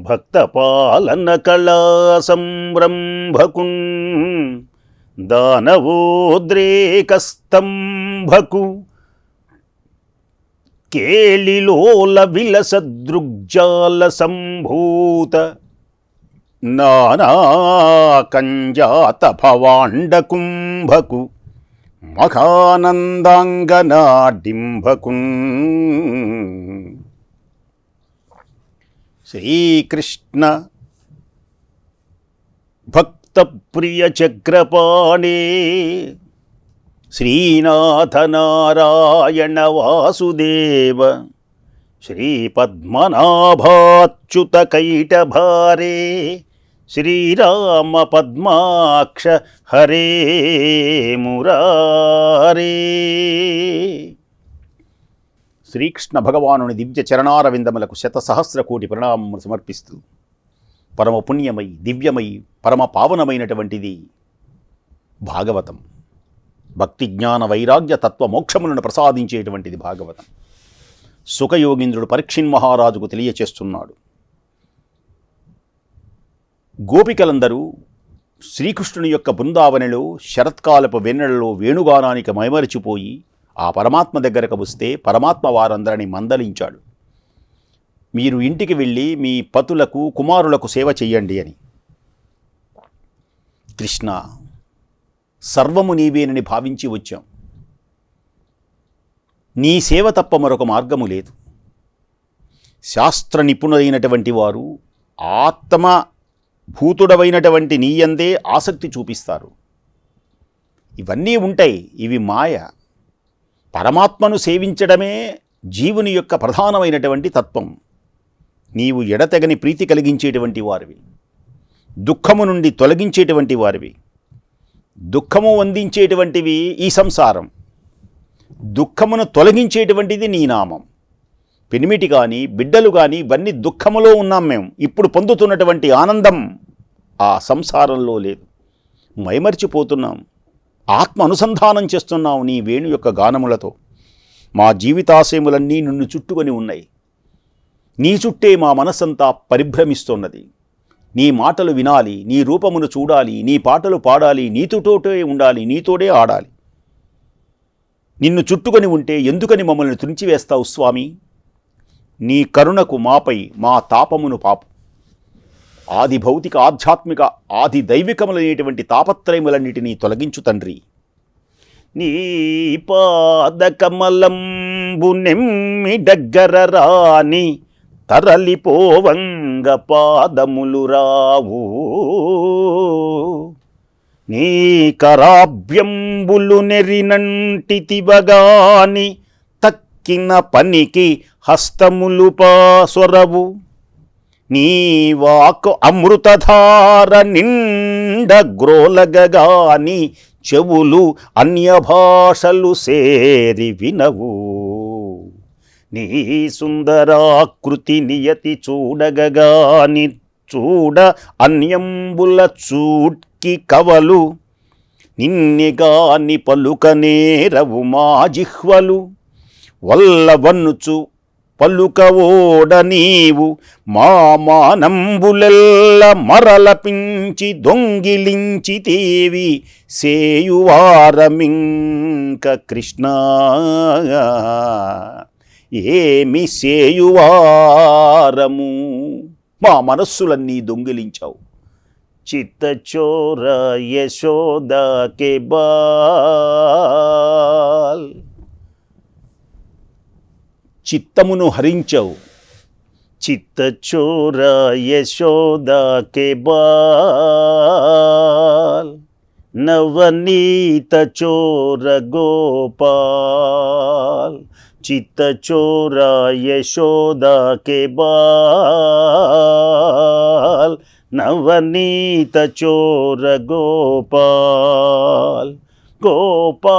భక్తపాలన కళా సంరంభకున్ దానవోద్రేకస్తంభకు కేళిలోల విలసదృగ్జాల సంభూత నానాకంజాత భవాండకుంభకు మఖానందాంగనాడింభకున్ శ్రీకృష్ణ భక్తప్రియ చక్రపాణే శ్రీనాథ నారాయణ వాసుదేవ శ్రీపద్మనాభాచ్యుత కైటభారే శ్రీరామ పద్మాక్ష హరే మురారే. శ్రీకృష్ణ భగవానుని దివ్య చరణారవిందములకు శత సహస్ర కోటి ప్రణామములు సమర్పిస్తూ పరమ పుణ్యమై దివ్యమై పరమ పావనమైనటువంటిది భాగవతం. భక్తి జ్ఞాన వైరాగ్య తత్వ మోక్షములను ప్రసాదించేటువంటిది భాగవతం. సుఖయోగింద్రుడు పరీక్షిన్ మహారాజుకు తెలియచేస్తున్నాడు. గోపికలందరూ శ్రీకృష్ణుని యొక్క బృందావనిలో శరత్కాలపు వెన్నెలలో వేణుగానానికి మైమరిచిపోయి ఆ పరమాత్మ దగ్గరకు వస్తే పరమాత్మ వారందరిని మందలించాడు. మీరు ఇంటికి వెళ్ళి మీ పతులకు కుమారులకు సేవ చెయ్యండి అని. కృష్ణ సర్వము నీవేనని భావించి వచ్చాం. నీ సేవ తప్ప మరొక మార్గము లేదు. శాస్త్ర నిపుణులైనటువంటి వారు ఆత్మ భూతుడవైనటువంటి నీయందే ఆసక్తి చూపిస్తారు. ఇవన్నీ ఉంటాయి. ఇవి మాయ. పరమాత్మను సేవించడమే జీవుని యొక్క ప్రధానమైనటువంటి తత్వం. నీవు ఎడతెగని ప్రీతి కలిగించేటువంటి వారివి. దుఃఖము నుండి తొలగించేటువంటి వారివి. దుఃఖము అందించేటువంటివి ఈ సంసారం. దుఃఖమును తొలగించేటువంటిది నీ నామం. పెనిమిటి కానీ బిడ్డలు కానీ ఇవన్నీ దుఃఖములో ఉన్నాం మేము. ఇప్పుడు పొందుతున్నటువంటి ఆనందం ఆ సంసారంలో లేదు. మైమర్చిపోతున్నాం. ఆత్మ అనుసంధానం చేస్తున్నావు నీ వేణు యొక్క గానములతో. మా జీవితాశయములన్నీ నిన్ను చుట్టుకొని ఉన్నాయి. నీ చుట్టే మా మనస్సంతా పరిభ్రమిస్తున్నది. నీ మాటలు వినాలి నీ రూపమును చూడాలి నీ పాటలు పాడాలి నీతోటే ఉండాలి నీతోడే ఆడాలి. నిన్ను చుట్టుకొని ఉంటే ఎందుకని మమ్మల్ని తుంచివేస్తావు స్వామి? నీ కరుణకు మాపై మా తాపమును పాపు. ఆది భౌతిక ఆధ్యాత్మిక ఆది దైవికములైనటువంటి తాపత్రయములన్నిటినీ తొలగించు తండ్రి. నీ పాదకమలంబు నెమ్మి దగ్గర రాని తరలిపోవంగ పాదములు రావు. నీ కరాభ్యంబులు నెరినంటితివగాని తక్కిన పనికి హస్తములు పాసొరవు. నీ వాక్ అమృతధార నిండ గ్రోలగగాని చెవులు అన్య భాషలు సేరి వినవు. నీ సుందరాకృతి నియతి చూడగగాని చూడ అన్యంబుల చూట్కి కవలు. నిన్నిగాని పలుకనేరవు మా జిహ్వలు. వల్లవన్నుచు పలుకవోడ నీవు మామానంబులెల్ల మరలపించి దొంగిలించి తేవి సేయువారమింక కృష్ణ. ఏమి సేయువారము? మా మనస్సులన్నీ దొంగిలించావు. చిత్తచోర యశోద కే బాల్. చిత్తమును హరించవు. చిత్తచోర యశోదాకే బాల్. నవనీత చోర గోపాల్. చిత్తచోర యశోదాకే బాల్. నవనీత చోర గోపాల్. గోపాల్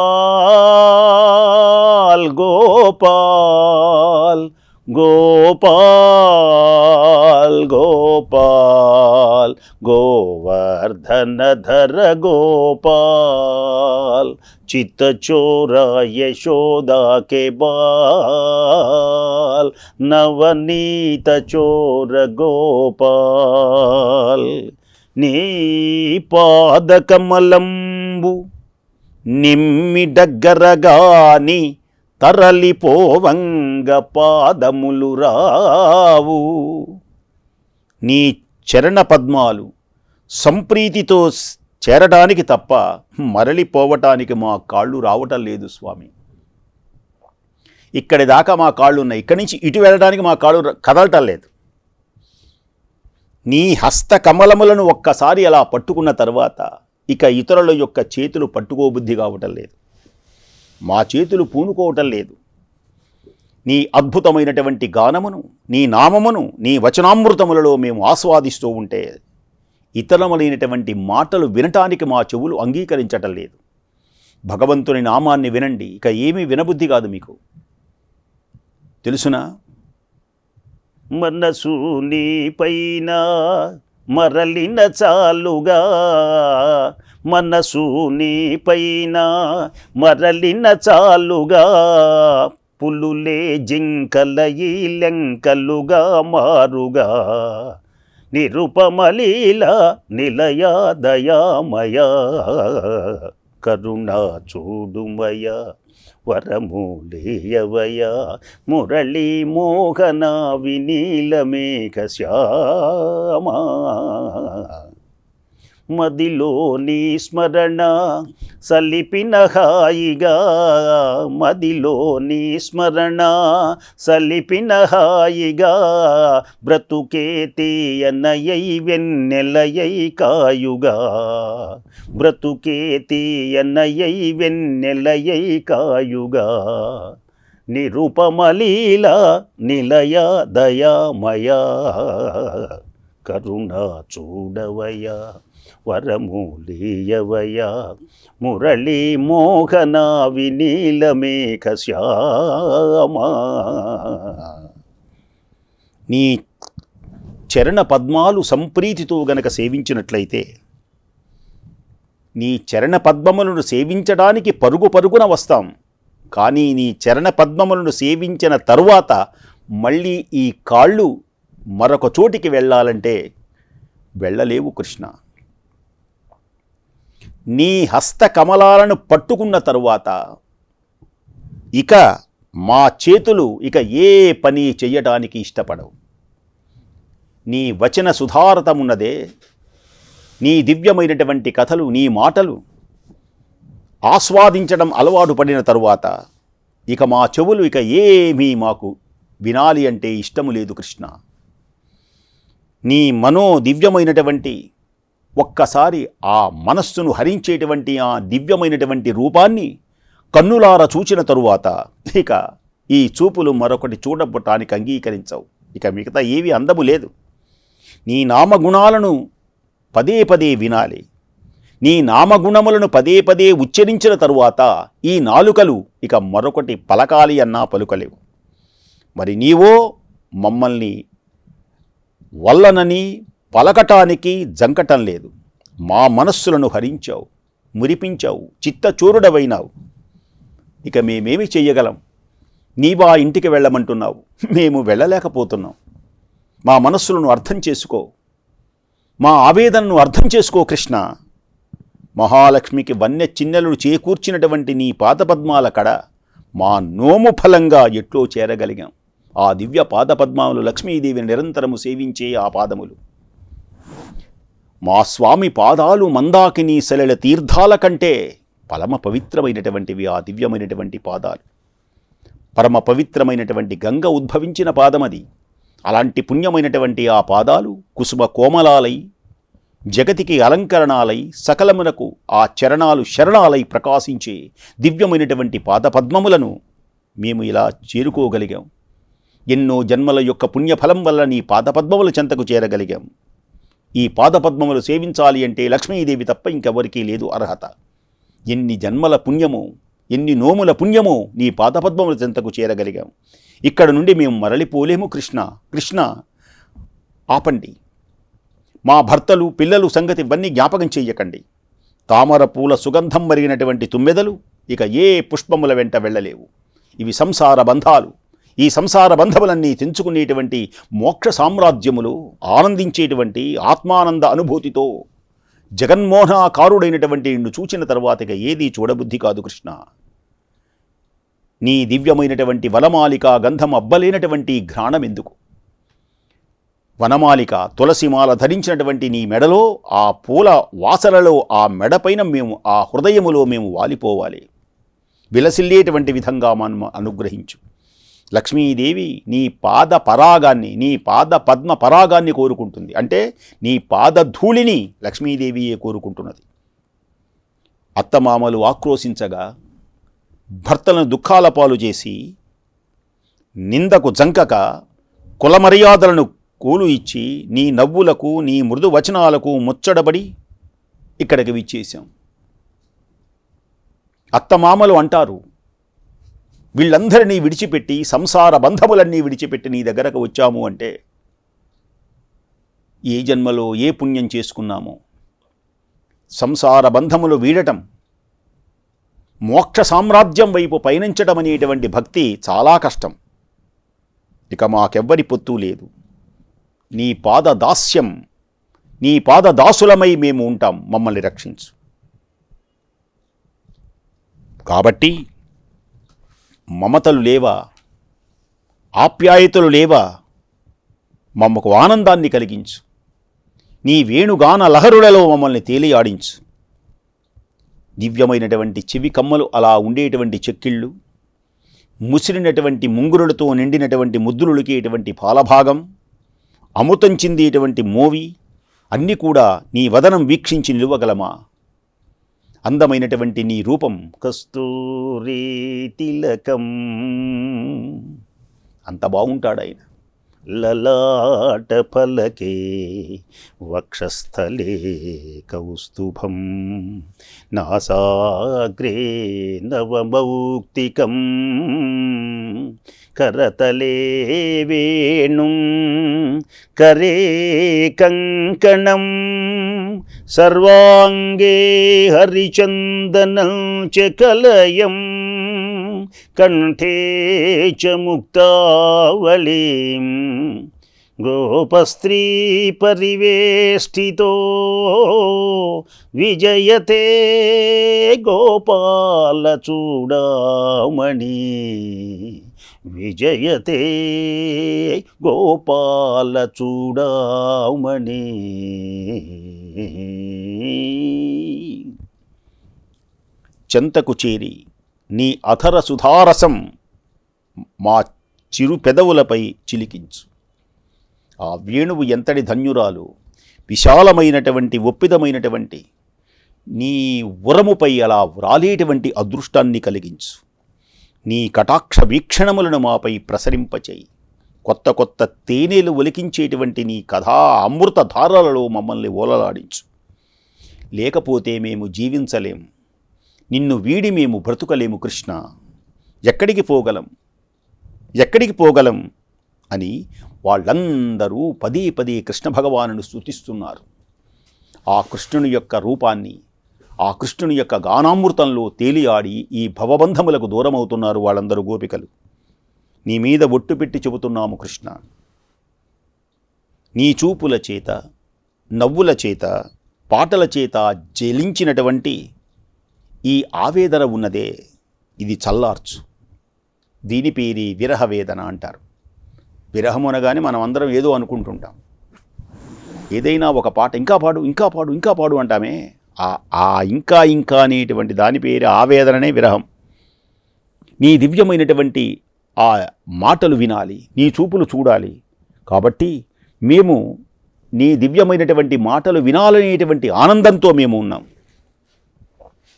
గోపాల్ గోపాల్ గోపాల్ గోవర్ధనధర గోపాల్ చిత్తచోర యశోదా కే బాల్ నవనీత చోర గోపాల్ నీ పాదకమలంబు నిమ్మిడగ్గరగాని తరలిపోవంగ పాదములు రావు. నీ చరణ పద్మాలు సంప్రీతితో చేరడానికి తప్ప మరలిపోవటానికి మా కాళ్ళు రావటం లేదు స్వామి. ఇక్కడి దాకా మా కాళ్ళు ఉన్నాయి. ఇక్కడి నుంచి ఇటు వెళ్ళడానికి మా కాళ్ళు కదలటం లేదు. నీ హస్త కమలములను ఒక్కసారి అలా పట్టుకున్న తర్వాత ఇక ఇతరుల యొక్క చేతులు పట్టుకోబుద్ధి కావటం లేదు. మా చేతులు పూనుకోవటం లేదు. నీ అద్భుతమైనటువంటి గానమును నీ నామమును నీ వచనామృతములలో మేము ఆస్వాదిస్తూ ఉంటే ఇతరములైనటువంటి మాటలు వినటానికి మా చెవులు అంగీకరించటం లేదు. భగవంతుని నామాన్ని వినండి ఇక ఏమీ వినబుద్ధి కాదు మీకు. తెలుసునా? మనసు నీ పైన మరలిన చాలుగా మనసు నీపైన మరలిన చాలుగా పులులే జింకల ఈ లెంకలుగా మారుగా. నిరుపమలీల నిలయ దయామయ కరుణా చూడుమయ. వరములేయవయా. మురళీ మోహన వినీలమేఘ శ్యామా మదిలోని స్మరణ సలిపిన హాయిగా. మదిలోని స్మరణ సలిపిన హాయిగా. బ్రతుకే తీయనయై వెన్నెలయై కాయుగా. బ్రతుకే తీయనయై వెన్నెలయై కాయుగా. నిరుపమలీల నిలయ దయామయ. కరుణ చూడవయా వరమూలీయవయ. మురళీ మోహన వినీలమేఘ శ్యామా నీ చరణ పద్మాలు సంప్రీతితో గనక సేవించినట్లయితే నీ చరణ పద్మములను సేవించడానికి పరుగు పరుగున వస్తాం. కానీ నీ చరణ పద్మములను సేవించిన తరువాత మళ్ళీ ఈ కాళ్ళు మరొక చోటికి వెళ్ళాలంటే వెళ్ళలేవు కృష్ణ. నీ హస్త కమలాలను పట్టుకున్న తరువాత ఇక మా చేతులు ఇక ఏ పని చెయ్యటానికి ఇష్టపడవు. నీ వచన సుధారతమున్నదే నీ దివ్యమైనటువంటి కథలు నీ మాటలు ఆస్వాదించడం అలవాటు పడిన తరువాత ఇక మా చెవులు ఇక ఏమీ మాకు వినాలి అంటే ఇష్టము లేదు కృష్ణ. నీ మనో దివ్యమైనటువంటి ఒక్కసారి ఆ మనస్సును హరించేటువంటి ఆ దివ్యమైనటువంటి రూపాన్ని కన్నులార చూచిన తరువాత ఇక ఈ చూపులు మరొకటి చూడబట్టానికి అంగీకరించవు. ఇక మిగతా ఏవి అందము లేదు. నీ నామగుణాలను పదే పదే వినాలి. నీ నామగుణములను పదే పదే ఉచ్చరించిన తరువాత ఈ నాలుకలు ఇక మరొకటి పలకాలి అన్నా పలుకలేవు. మరి నీవో మమ్మల్ని వల్లనని పలకటానికి జంకటం లేదు. మా మనస్సులను హరించావు మురిపించావు చిత్తచూరుడవైనావు. ఇక మేమేమి చెయ్యగలం? నీవా ఇంటికి వెళ్ళమంటున్నావు. మేము వెళ్ళలేకపోతున్నాం. మా మనస్సులను అర్థం చేసుకో. మా ఆవేదనను అర్థం చేసుకో కృష్ణ. మహాలక్ష్మికి వన్య చిన్నెలు చేకూర్చినటువంటి నీ పాదపద్మాల కడ మా నోము ఫలంగా ఎట్లో చేరగలిగాం. ఆ దివ్య పాదపద్మాములు లక్ష్మీదేవిని నిరంతరము సేవించే ఆ పాదములు. మా స్వామి పాదాలు మందాకిని సెలెల తీర్థాల కంటే పరమ పవిత్రమైనటువంటివి ఆ దివ్యమైనటువంటి పాదాలు. పరమ పవిత్రమైనటువంటి గంగ ఉద్భవించిన పాదమది. అలాంటి పుణ్యమైనటువంటి ఆ పాదాలు కుసుమ కోమలాలై జగతికి అలంకరణాలై సకలమునకు ఆ చరణాలు శరణాలై ప్రకాశించే దివ్యమైనటువంటి పాదపద్మములను మేము ఇలా చేరుకోగలిగాం. ఎన్నో జన్మల యొక్క పుణ్యఫలం వల్ల నీ పాదపద్మముల చెంతకు చేరగలిగాం. ఈ పాదపద్మములు సేవించాలి అంటే లక్ష్మీదేవి తప్ప ఇంకెవరికీ లేదు అర్హత. ఎన్ని జన్మల పుణ్యము ఎన్ని నోముల పుణ్యమో నీ పాదపద్మముల చెంతకు చేరగలిగాం. ఇక్కడ నుండి మేము మరలిపోలేము కృష్ణ. కృష్ణ ఆపండి. మా భర్తలు పిల్లలు సంగతి ఇవన్నీ జ్ఞాపకం చెయ్యకండి. తామర పూల సుగంధం మరిగినటువంటి తుమ్మెదలు ఇక ఏ పుష్పముల వెంట వెళ్ళలేవు. ఇవి సంసార బంధాలు. ఈ సంసార బంధములన్నీ తెంచుకునేటువంటి మోక్ష సామ్రాజ్యములు ఆనందించేటువంటి ఆత్మానంద అనుభూతితో జగన్మోహనాకారుడైనటువంటి నిన్ను చూచిన తర్వాత ఇక ఏదీ చూడబుద్ధి కాదు కృష్ణ. నీ దివ్యమైనటువంటి వనమాలిక గంధం అబ్బలేనటువంటి ఘ్రాణం ఎందుకు? వనమాలిక తులసిమాల ధరించినటువంటి నీ మెడలో ఆ పూల వాసనలో ఆ మెడపైన మేము ఆ హృదయములో మేము వాలిపోవాలి. విలసిల్లేటువంటి విధంగా మనం అనుగ్రహించు. లక్ష్మీదేవి నీ పాద పరాగాన్ని నీ పాద పద్మ పరాగాన్ని కోరుకుంటుంది. అంటే నీ పాద ధూళిని లక్ష్మీదేవియే కోరుకుంటున్నది. అత్తమామలు ఆక్రోశించగా భర్తలను దుఃఖాల పాలు చేసి నిందకు జంకక కులమర్యాదలను కూలు ఇచ్చి నీ నవ్వులకు నీ మృదు వచనాలకు ముచ్చడబడి ఇక్కడికి విచ్చేశాం. అత్తమామలు అంటారు వీళ్ళందరినీ విడిచిపెట్టి సంసార బంధములన్నీ విడిచిపెట్టి నీ దగ్గరకు వచ్చాము అంటే ఏ జన్మలో ఏ పుణ్యం చేసుకున్నామో? సంసార బంధములు వీడటం మోక్ష సామ్రాజ్యం వైపు పయనించడం అనేటువంటి భక్తి చాలా కష్టం. ఇక మాకెవ్వరి పొత్తు లేదు. నీ పాద దాస్యం నీ పాద దాసులమై మేము ఉంటాం. మమ్మల్ని రక్షించు. కాబట్టి మమతలు లేవా? ఆప్యాయతలు లేవా? మమ్మకు ఆనందాన్ని కలిగించు. నీ వేణుగాన లహరులలో మమ్మల్ని తేలియాడించు. దివ్యమైనటువంటి చెవి కమ్మలు అలా ఉండేటువంటి చెక్కిళ్ళు ముసిరినటువంటి ముంగురులతో నిండినటువంటి ముద్దులుకేటువంటి పాలభాగం అమృతం చెందేటువంటి మోవి అన్నీ కూడా నీ వదనం వీక్షించి నిలువగలమా? అందమైనటువంటి నీ రూపం కస్తూరి తిలకం. అంత బాగుంటాడు ఆయన లలాట ఫలకే వక్షస్థలే కౌస్తుభం. నాసాగ్రే నవమౌక్తికం. కరతలే వేణుం. కరే కంకణం. సర్వాంగే హరిచందనం చ కలయం. కంఠే చ ముక్తావళీం. గోపస్త్రీ పరివేష్టితో విజయతే గోపాల చూడామణి. విజయతే గోపాల చూడామణి. చెంతకు చేరి నీ అధర సుధారసం మా చిరు పెదవులపై చిలికించు. ఆ వేణువు ఎంతటి ధన్యురాలు విశాలమైనటువంటి ఒప్పిదమైనటువంటి నీ ఉరముపై అలా వ్రాలేటువంటి అదృష్టాన్ని కలిగించు. నీ కటాక్ష వీక్షణములను మాపై ప్రసరింపచేయి. కొత్త కొత్త తేనెలు ఒలికించేటువంటి నీ కథా అమృత ధారలలో మమ్మల్ని ఓలలాడించు. లేకపోతే మేము జీవించలేం. నిన్ను వీడి మేము బ్రతుకలేము కృష్ణ. ఎక్కడికి పోగలం? ఎక్కడికి పోగలం? అని వాళ్ళందరూ పదే పదే కృష్ణ భగవానుని స్థుతిస్తున్నారు ఆ కృష్ణుని యొక్క రూపాన్ని ఆ కృష్ణుని యొక్క గానామృతంలో తేలియాడి ఈ భవబంధములకు దూరమవుతున్నారు వాళ్ళందరూ గోపికలు. నీ మీద ఒట్టు పెట్టి చెబుతున్నాము కృష్ణ. నీ చూపుల చేత నవ్వుల చేత పాటల చేత జలించినటువంటి ఈ ఆవేదన ఉన్నదే. ఇది చల్లార్చు. దీని పేరి విరహ వేదన అంటారు. విరహం అనగానే మనం అందరం ఏదో అనుకుంటుంటాం. ఏదైనా ఒక పాట ఇంకా పాడు ఇంకా పాడు ఇంకా పాడు అంటామే. ఆ ఆ ఇంకా ఇంకా అనేటువంటి దాని పేరు ఆవేదననే విరహం. నీ దివ్యమైనటువంటి ఆ మాటలు వినాలి నీ చూపులు చూడాలి. కాబట్టి మేము నీ దివ్యమైనటువంటి మాటలు వినాలనేటువంటి ఆనందంతో మేము ఉన్నాం.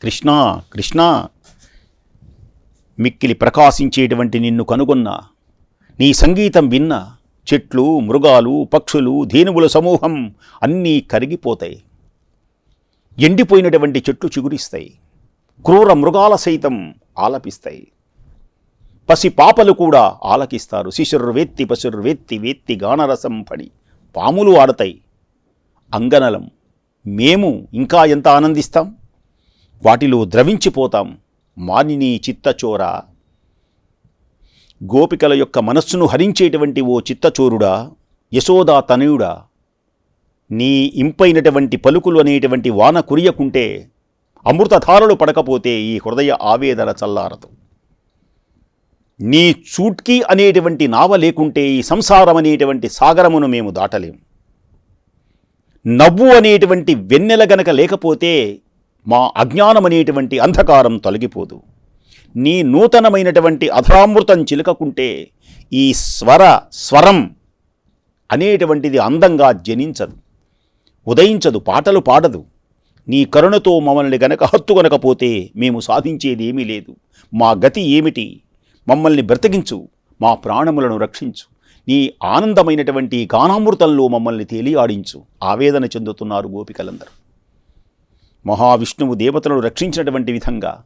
కృష్ణ కృష్ణ మిక్కిలి ప్రకాశించేటువంటి నిన్ను కనుగొన్నా. నీ సంగీతం విన్నా చెట్లు మృగాలు పక్షులు ధేనువుల సమూహం అన్నీ కరిగిపోతాయి. ఎండిపోయినటువంటి చెట్లు చిగురిస్తాయి. క్రూర మృగాల సైతం ఆలపిస్తాయి. పసి పాపలు కూడా ఆలకిస్తారు. శిశురు వేత్తి పశురు వేత్తి వేత్తి గానరసం పడి పాములు ఆడతాయి. అంగనలం మేము ఇంకా ఎంత ఆనందిస్తాం? వాటిలో ద్రవించిపోతాం. మానిని చిత్తచోర. గోపికల యొక్క మనస్సును హరించేటువంటి ఓ చిత్తచోరుడా యశోదా తనయుడా. నీ ఇంపైనటువంటి పలుకులు అనేటువంటి వాన కురియకుంటే అమృతధారలు పడకపోతే ఈ హృదయ ఆవేదన చల్లారదు. నీ చూట్కి అనేటువంటి నావ లేకుంటే ఈ సంసారం అనేటువంటి సాగరమును మేము దాటలేం. నవ్వు అనేటువంటి వెన్నెల గనక లేకపోతే మా అజ్ఞానం అనేటువంటి అంధకారం తొలగిపోదు. నీ నూతనమైనటువంటి అధరామృతం చిలుకకుంటే ఈ స్వర స్వరం అనేటువంటిది అందంగా జనించదు. ఉదయించదు పాటలు పాడదు. నీ కరుణతో మమ్మల్ని గనక హత్తుకొనకపోతే మేము సాధించేది ఏమీ లేదు. మా గతి ఏమిటి? మమ్మల్ని బ్రతికించు మా ప్రాణములను రక్షించు. నీ ఆనందమైనటువంటి గానామృతంలో మమ్మల్ని తేలియాడించు. ఆవేదన చెందుతున్నారు గోపికలందరూ. మహావిష్ణువు దేవతలను రక్షించినటువంటి విధంగా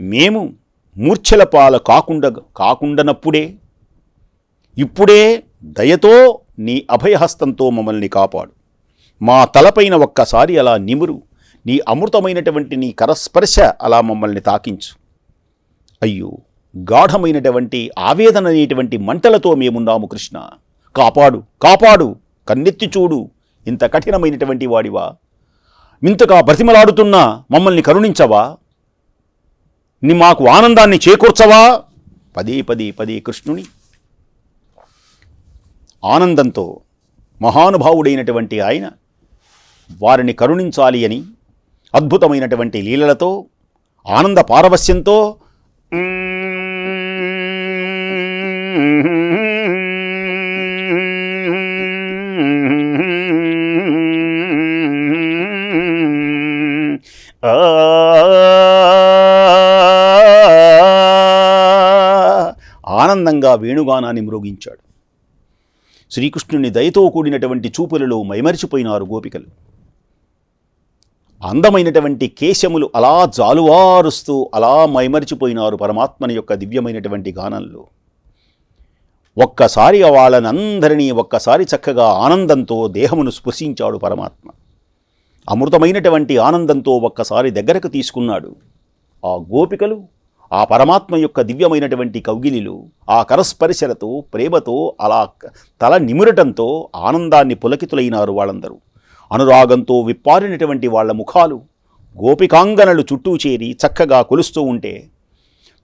మేము మూర్ఛల పాల కాకుండా కాకుండానప్పుడే ఇప్పుడే దయతో నీ అభయహస్తంతో మమ్మల్ని కాపాడు. మా తలపైన ఒక్కసారి అలా నిమురు నీ అమృతమైనటువంటి నీ కరస్పర్శ అలా మమ్మల్ని తాకించు. అయ్యో గాఢమైనటువంటి ఆవేదన అనేటువంటి మంటలతో మేమున్నాము కృష్ణ. కాపాడు కాపాడు కన్నెత్తి చూడు ఇంత కఠినమైనటువంటి వాడివా? ఇంతగా బ్రతిమలాడుతున్నా మమ్మల్ని కరుణించవా? ని మాకు ఆనందాన్ని చేకూర్చవా? పదే పదే పదే కృష్ణుని. ఆనందంతో మహానుభావుడైనటువంటి ఆయన వారిని కరుణించాలి అని అద్భుతమైనటువంటి లీలలతో ఆనంద పారవస్యంతో ఆనందంగా వేణుగానాన్ని మ్రోగించాడు శ్రీకృష్ణుని దయతో కూడినటువంటి చూపులలో మైమరిచిపోయినారు గోపికలు. అందమైనటువంటి కేశములు అలా జాలువారుస్తూ అలా మైమరిచిపోయినారు పరమాత్మని యొక్క దివ్యమైనటువంటి గానంలో. ఒక్కసారి వాళ్ళనందరినీ ఒక్కసారి చక్కగా ఆనందంతో దేహమును స్పృశించాడు పరమాత్మ. అమృతమైనటువంటి ఆనందంతో ఒక్కసారి దగ్గరకు తీసుకున్నాడు. ఆ గోపికలు ఆ పరమాత్మ యొక్క దివ్యమైనటువంటి కౌగిలిలు ఆ కరస్పరిశలతో ప్రేమతో అలా తల నిమురటంతో ఆనందాన్ని పులకితులైనారు వాళ్ళందరూ. అనురాగంతో విప్పారినటువంటి వాళ్ళ ముఖాలు గోపికాంగనలు చుట్టూ చేరి చక్కగా కొలుస్తూ ఉంటే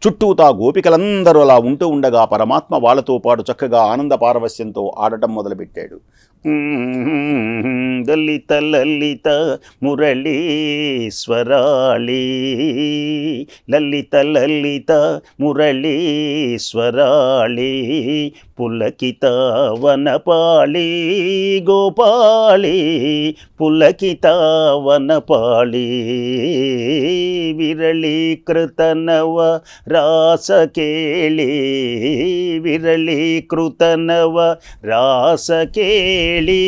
చుట్టూతా గోపికలందరూ అలా ఉంటూ ఉండగా పరమాత్మ వాళ్ళతో పాటు చక్కగా ఆనంద పారవస్యంతో ఆడటం మొదలుపెట్టాడు. ದಲಿತ ಲಲಿತ ಮುರಳೀಶ್ವರಾಳಿ. ಲಲಿತ ಲಲಿತ ಮುರಳೀಶ್ವರಾಳಿ, ಪುಲಕಿತ ವನಪಾಳಿ, ಗೋಪಾಳಿ, ಪುಲಕಿತ ವನಪಾಳಿ. ವಿರಳೀಕೃತನವ ರಾಸ ಕೇಳಿ, ವಿರಳೀಕೃತನವ ರಾಸ ಕೇಳಿ. రాసకేళి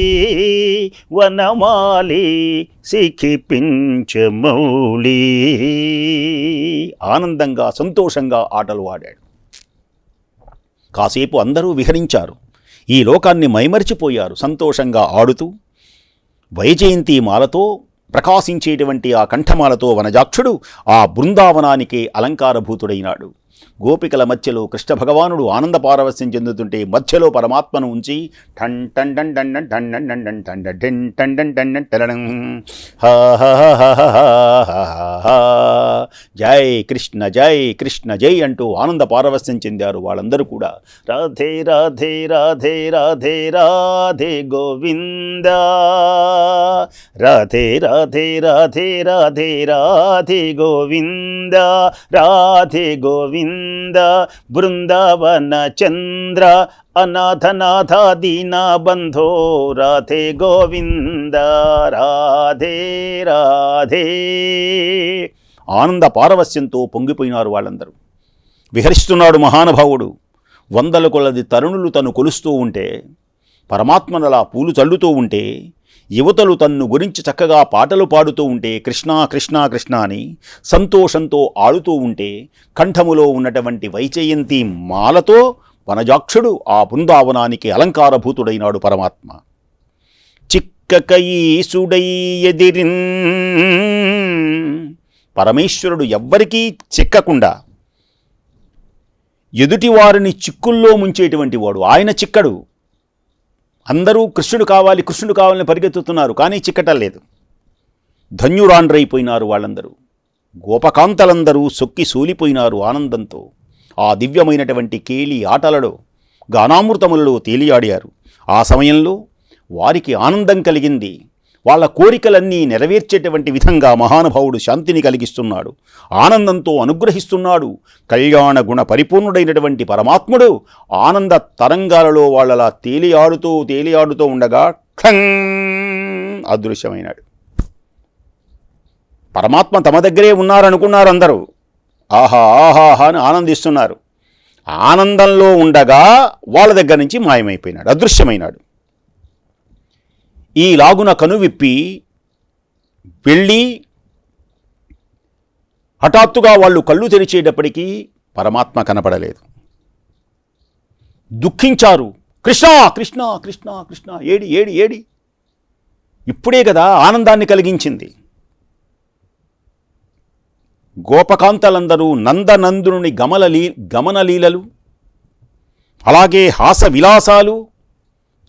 వనమాలి సిఖిపించమౌళి ఆనందంగా సంతోషంగా ఆటలు ఆడాడు కాసేపు అందరూ విహరించారు ఈ లోకాన్ని మైమరిచిపోయారు సంతోషంగా ఆడుతూ వైజయంతి మాలతో ప్రకాశించేటువంటి ఆ కంఠమాలతో వనజాక్షుడు ఆ బృందావనానికి అలంకారభూతుడైనాడు గోపికల మధ్యలో కృష్ణ భగవానుడు ఆనంద పారవస్యం చెందుతుంటే మధ్యలో పరమాత్మను ఉంచి టన్ టన్ టన్ టన్ టన్ టన్ టన్ టన్ టన్ టన్ టన్ టన్ టన్ టన్ టన్ టన్ జై కృష్ణ జై కృష్ణ జై అంటూ ఆనంద పారవస్యం చెందారు వాళ్ళందరూ కూడా రాధే రాధే రాధే రాధే రాధే గోవింద రాధే రాధే రాధే రాధే రాధే గోవింద రాధే గోవింద బృందావన చంద్ర అనాథనాథ దీనా బంధో రాధే గోవింద రాధే రాధే. ఆనంద పారవస్యంతో పొంగిపోయినారు వాళ్ళందరూ. విహరిస్తున్నాడు మహానుభావుడు. వందల కొలది తరుణులు తను కొలుస్తూ ఉంటే పరమాత్మనలా పూలు చల్లుతూ ఉంటే యువతలు తన్ను గురించి చక్కగా పాటలు పాడుతూ ఉంటే కృష్ణా కృష్ణా కృష్ణ అని సంతోషంతో ఆడుతూ ఉంటే కంఠములో ఉన్నటువంటి వైచయంతి మాలతో వనజాక్షుడు ఆ బృందావనానికి అలంకారభూతుడైనాడు పరమాత్మ. చిక్కకయీసుడైయదిరిన్ పరమేశ్వరుడు ఎవ్వరికీ చిక్కకుండా ఎదుటివారిని చిక్కుల్లో ముంచేటువంటి వాడు. ఆయన చిక్కడు. అందరూ కృష్ణుడు కావాలి కృష్ణుడు కావాలని పరిగెత్తుతున్నారు కానీ చిక్కటం లేదు. ధన్యురాండ్రైపోయినారు వాళ్ళందరూ. గోపకాంతలందరూ సొక్కి సూలిపోయినారు ఆనందంతో. ఆ దివ్యమైనటువంటి కేలి ఆటలలో గానామృతములలో తేలియాడారు. ఆ సమయంలో వారికి ఆనందం కలిగింది. వాళ్ళ కోరికలన్నీ నెరవేర్చేటువంటి విధంగా మహానుభావుడు శాంతిని కలిగిస్తున్నాడు. ఆనందంతో అనుగ్రహిస్తున్నాడు. కళ్యాణ గుణ పరిపూర్ణుడైనటువంటి పరమాత్ముడు ఆనంద తరంగాలలో వాళ్ళలా తేలియాడుతూ తేలియాడుతూ ఉండగా ఠంగ్ అదృశ్యమైనాడు. పరమాత్మ తమ దగ్గరే ఉన్నారనుకున్నారు అందరూ. ఆహా ఆహాహా అని ఆనందిస్తున్నారు. ఆనందంలో ఉండగా వాళ్ళ దగ్గర నుంచి మాయమైపోయినాడు. అదృశ్యమైనాడు. ఈ లాగున కనువిప్పి వెళ్ళి హఠాత్తుగా వాళ్ళు కళ్ళు తెరిచేటప్పటికీ పరమాత్మ కనపడలేదు. దుఃఖించారు. కృష్ణ కృష్ణ కృష్ణ కృష్ణ ఏడి ఏడి ఏడి. ఇప్పుడే కదా ఆనందాన్ని కలిగించింది. గోపకాంతలందరూ నందనందుని గమలలీ గమనలీలలు అలాగే హాస విలాసాలు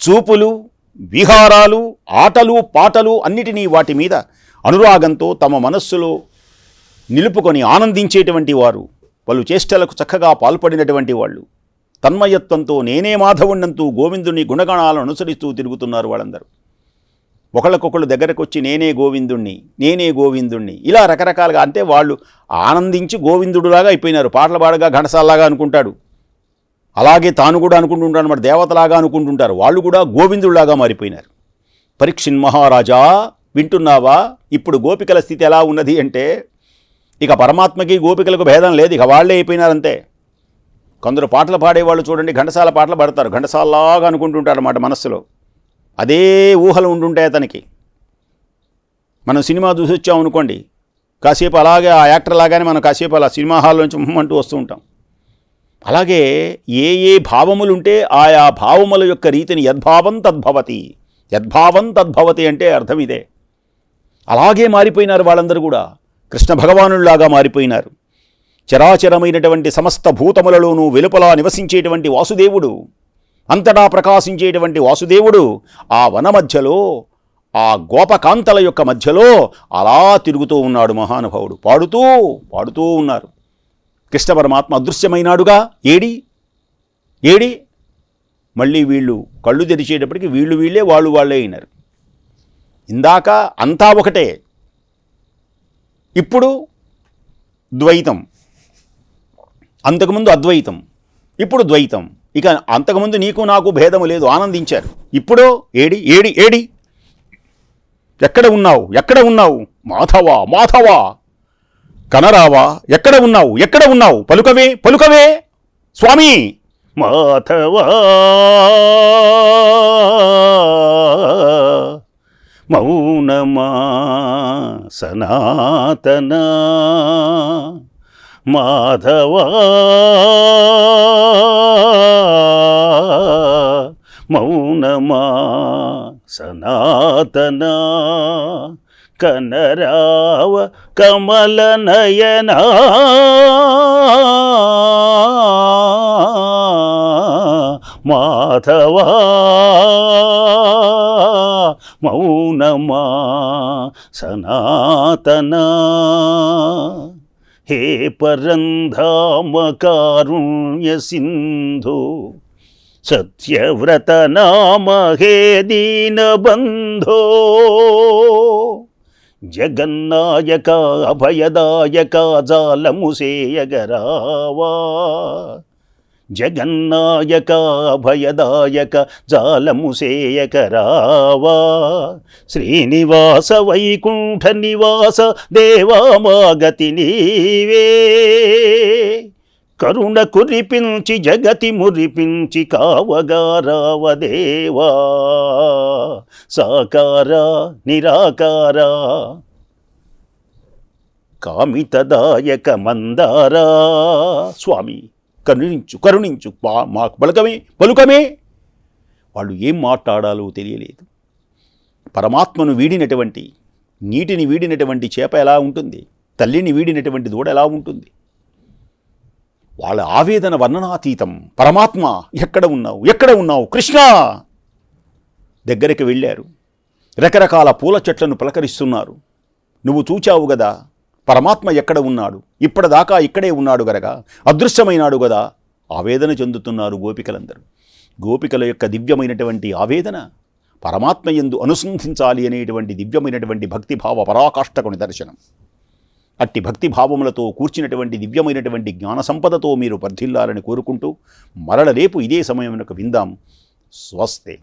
చూపులు విహారాలు ఆటలు పాటలు అన్నిటినీ వాటి మీద అనురాగంతో తమ మనస్సులో నిలుపుకొని ఆనందించేటువంటి వారు వాళ్ళు చేష్టలకు చక్కగా పాల్పడినటువంటి వాళ్ళు. తన్మయత్వంతో నేనే మాధవుణ్ణంతూ గోవిందుని గుణగణాలను అనుసరిస్తూ తిరుగుతున్నారు వాళ్ళందరూ. ఒకళ్ళకొకళ్ళు దగ్గరకు వచ్చి నేనే గోవిందుణ్ణి నేనే గోవిందుణ్ణి ఇలా రకరకాలుగా అంటే వాళ్ళు ఆనందించి గోవిందుడులాగా అయిపోయినారు. పాటలు పాడగా ఘనసాలాగా అనుకుంటాడు. అలాగే తాను కూడా అనుకుంటుంటారు అనమాట దేవతలాగా అనుకుంటుంటారు. వాళ్ళు కూడా గోవిందుడిలాగా మారిపోయినారు. పరీక్షిన్ మహారాజా వింటున్నావా? ఇప్పుడు గోపికల స్థితి ఎలా ఉన్నది అంటే ఇక పరమాత్మకి గోపికలకు భేదం లేదు. ఇక వాళ్ళే అయిపోయినారంతే. కొందరు పాటలు పాడేవాళ్ళు చూడండి ఘంటసాల పాటలు పాడతారు. ఘంటసాలలాగా అనుకుంటుంటారు అన్నమాట మనస్సులో. అదే ఊహలు ఉంటుంటాయి అతనికి. మనం సినిమా చూసి వచ్చాం అనుకోండి కాసేపు అలాగే ఆ యాక్టర్ లాగానే మనం కాసేపు అలా సినిమా హాల్ నుంచి అంటూ వస్తూ ఉంటాం. అలాగే ఏ ఏ భావములుంటే ఆయా భావముల యొక్క రీతిని యద్భావం తద్భవతి. యద్భావం తద్భవతి అంటే అర్థం ఇదే. అలాగే మారిపోయినారు వాళ్ళందరూ కూడా. కృష్ణ భగవానుల్లాగా మారిపోయినారు. చరాచరమైనటువంటి సమస్త భూతములలోనూ వెలుపల నివసించేటువంటి వాసుదేవుడు అంతటా ప్రకాశించేటువంటి వాసుదేవుడు ఆ వన మధ్యలో ఆ గోపకాంతల యొక్క మధ్యలో అలా తిరుగుతూ ఉన్నాడు మహానుభావుడు. పాడుతూ పాడుతూ ఉన్నారు. కృష్ణ పరమాత్మ అదృశ్యమైనాడుగా? ఏడి? ఏడి? మళ్ళీ వీళ్ళు కళ్ళు తెరిచేటప్పటికి వీళ్ళు వీళ్ళే వాళ్ళు వాళ్ళే అయినారు. ఇందాక అంతా ఒకటే. ఇప్పుడు ద్వైతం. అంతకుముందు అద్వైతం. ఇప్పుడు ద్వైతం. ఇక అంతకుముందు నీకు నాకు భేదము లేదు ఆనందించారు. ఇప్పుడు ఏడి? ఏడి? ఏడి? ఎక్కడ ఉన్నావు? ఎక్కడ ఉన్నావు? మాధవా? మాధవా? కనరావా? ఎక్కడ ఉన్నావు? ఎక్కడ ఉన్నావు? పలుకవే? పలుకవే? స్వామి! మాధవా! మౌనమా సనాతనా! మాధవా! మౌనమా సనాతనా! కనరావ కమల నయనా మాధవా మౌనమా సనాతన. హే పరంధామకారుణ్య సింధు సత్యవ్రత నామ హే దీనబంధో. జగన్నాయక అభయదాయక జాలము సేయగరావా. జగన్నాయక అభయదాయక జాలము సేయకరావా శ్రీనివాస వైకుంఠ నివాస దేవామాగతి నీవే. కరుణ కురిపించి జగతి మురిపించి కావగా రావదేవా? సాకార నిరాకార కామితదాయక మందారా. స్వామి కరుణించు కరుణించు పా- మాకు బలకమే పలుకమే. వాళ్ళు ఏం మాట్లాడాలో తెలియలేదు. పరమాత్మను వీడినటువంటి నీటిని వీడినటువంటి చేప ఎలా ఉంటుంది? తల్లిని వీడినటువంటి దూడ ఎలా ఉంటుంది? వాళ్ళ ఆవేదన వర్ణనాతీతం. పరమాత్మ ఎక్కడ ఉన్నావు? ఎక్కడ ఉన్నావు? కృష్ణ! దగ్గరికి వెళ్ళారు. రకరకాల పూల చెట్లను పలకరిస్తున్నారు. నువ్వు చూచావు గదా పరమాత్మ ఎక్కడ ఉన్నాడు? ఇప్పటిదాకా ఇక్కడే ఉన్నాడు గనక అదృశ్యమైనాడు గదా ఆవేదన చెందుతున్నారు గోపికలందరూ. గోపికల యొక్క దివ్యమైనటువంటి ఆవేదన పరమాత్మ ఎందు అనుసంధించాలి అనేటువంటి దివ్యమైనటువంటి భక్తిభావ పరాకాష్ఠకు నిదర్శనం అట్టి భక్తి భావములతో కూర్చినటువంటి దివ్యమైనటువంటి జ్ఞాన సంపదతో మీరు వర్ధిల్లాలని కోరుకుంటూ మరల రేపు ఇదే సమయమునకు విందాం. స్వస్తే.